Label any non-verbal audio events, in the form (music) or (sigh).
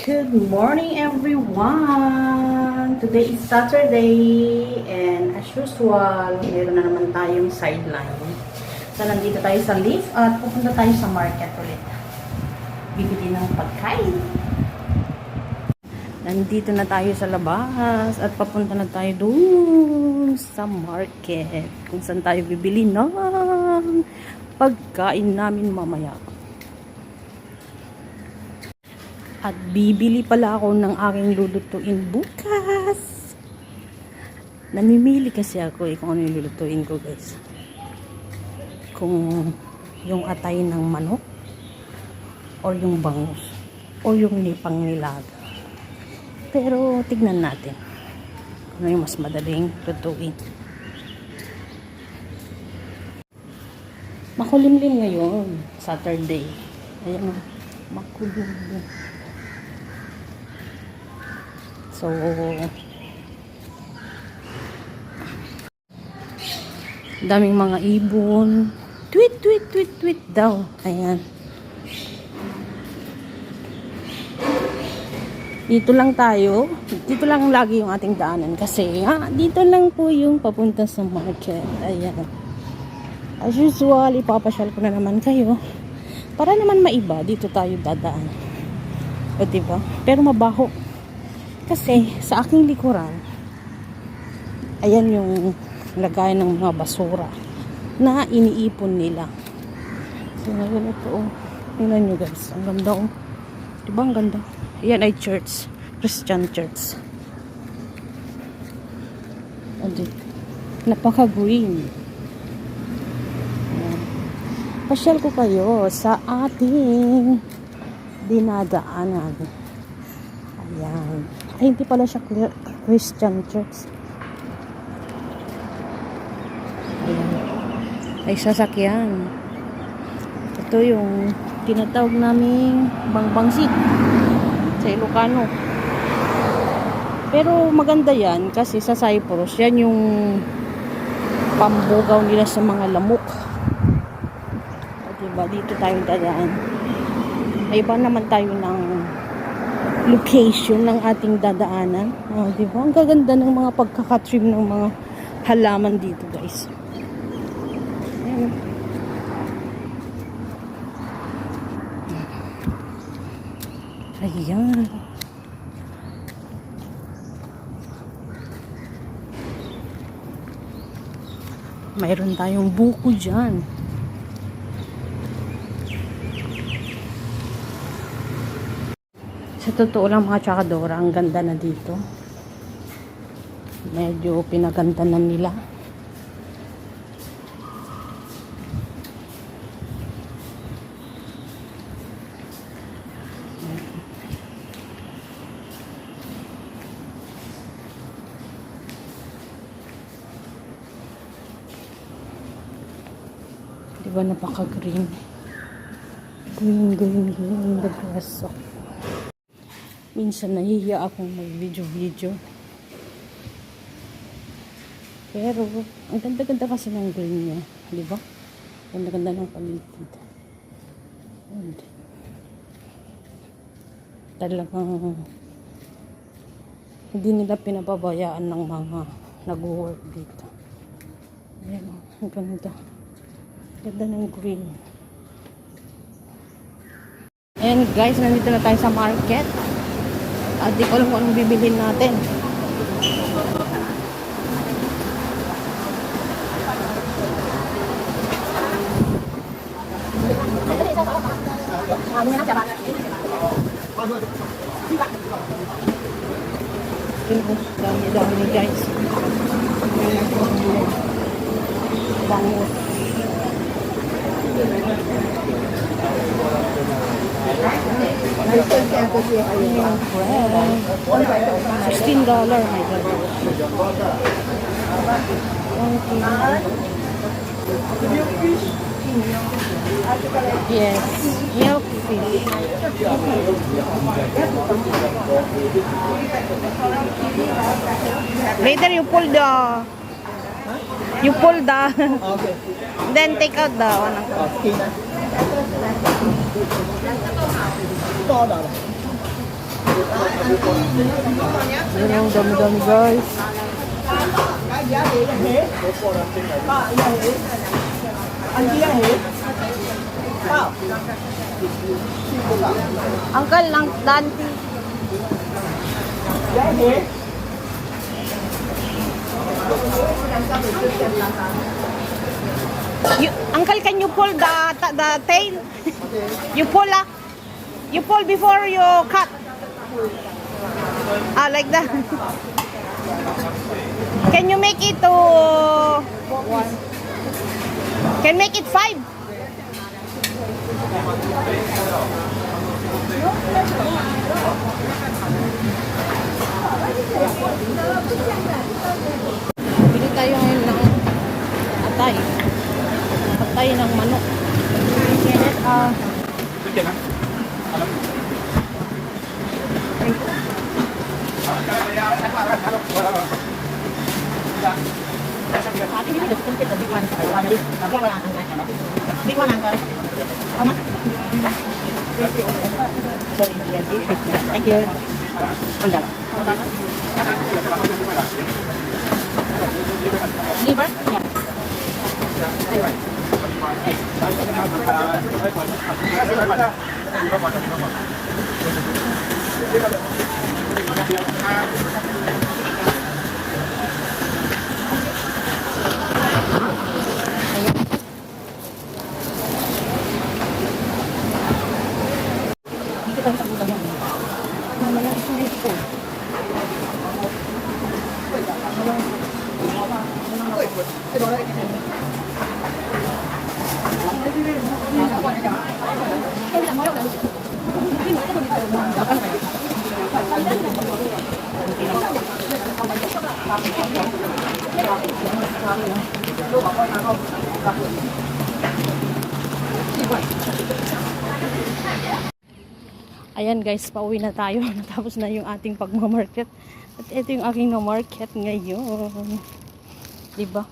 Good morning everyone! Today is Saturday and as usual, meron na naman tayong sideline. So nandito tayo sa lift at pupunta tayo sa market ulit. Bibili ng pagkain. Nandito na tayo sa labas at papunta na tayo doon sa market kung saan tayo bibili ng pagkain namin mamaya. At bibili pala ako ng aking lulutuin bukas. Namimili kasi ako eh kung ano yung lulutuin ko guys. Kung yung atay ng manok or yung bangus o yung nipang nilaga. Pero tignan natin ano yung mas madaling lutuin. Makulimlim ngayon, Saturday. Ayan, makulimlim. So, daming mga ibon. Tweet, tweet, tweet, tweet daw. Ayan. Dito lang tayo. Dito lang lagi yung ating daanan. Kasi, ah, dito lang po yung papunta sa market. Ayan. As usual, ipapasyal ko na naman kayo. Para naman maiba, dito tayo dadaan. O, diba? Pero mabaho. Kasi sa aking likuran, ayan yung lagay ng mga basura na iniipon nila. So, ngayon ito, oh. Tingnan nyo guys. Ang ganda, oh. Diba ang ganda? Ayan ay church. Christian church. Adi. Napaka-green. Pasyal ko kayo sa ating dinadaanan. Ayan. Ay, hindi pala siya Christian church. Ayan. Ay, sasakyan. Ito yung tinatawag naming bangbangsit sa Ilocano. Pero maganda yan kasi sa Cyprus, yan yung pambugaw nila sa mga lamok. O, diba? Dito tayo dadaan. May iba naman tayo ng location ng ating dadaanan. Oh, di ba? Ang gaganda ng mga pagkakatrim ng mga halaman dito, guys. Ayan. Ayan. Mayroon tayong buko dyan. Sa totoo lang mga tsakadora, ang ganda na dito. Medyo pinaganda na nila. Di ba napaka-green? Green, green, green, the grass. Oh minsan nahihiya akong mag-video-video. Pero, ang ganda-ganda kasi ng green niya. Di ba? Ganda-ganda ng paligid. And, talagang hindi nila pinapabayaan ng mga nag-work dito. Ayan, ang ganda. Ganda ng green. And guys, nandito na tayo sa market. At di ko alam kung anong bibilhin natin. Dami-dami guys. Bangus. Sixteen dollar, my God. Yes, milk fish. Later you pull the you pull the Okay. (laughs) then take out the one. Oh, Ito, ano? Yan ang dami-dami guys. Uncle, lang Dante. You, uncle, can you pull the the tail? (laughs) You pull ah. You pull before you cut. Ah, like that. (laughs) Can you make it to Can make it five? Bili tayo ng manok. Thank you. Liver? Yeah. Thank you. Ayan guys, pauwi na tayo. (laughs) Natapos na yung ating pagmamarket. At ito yung aking na-market ngayon. Diba?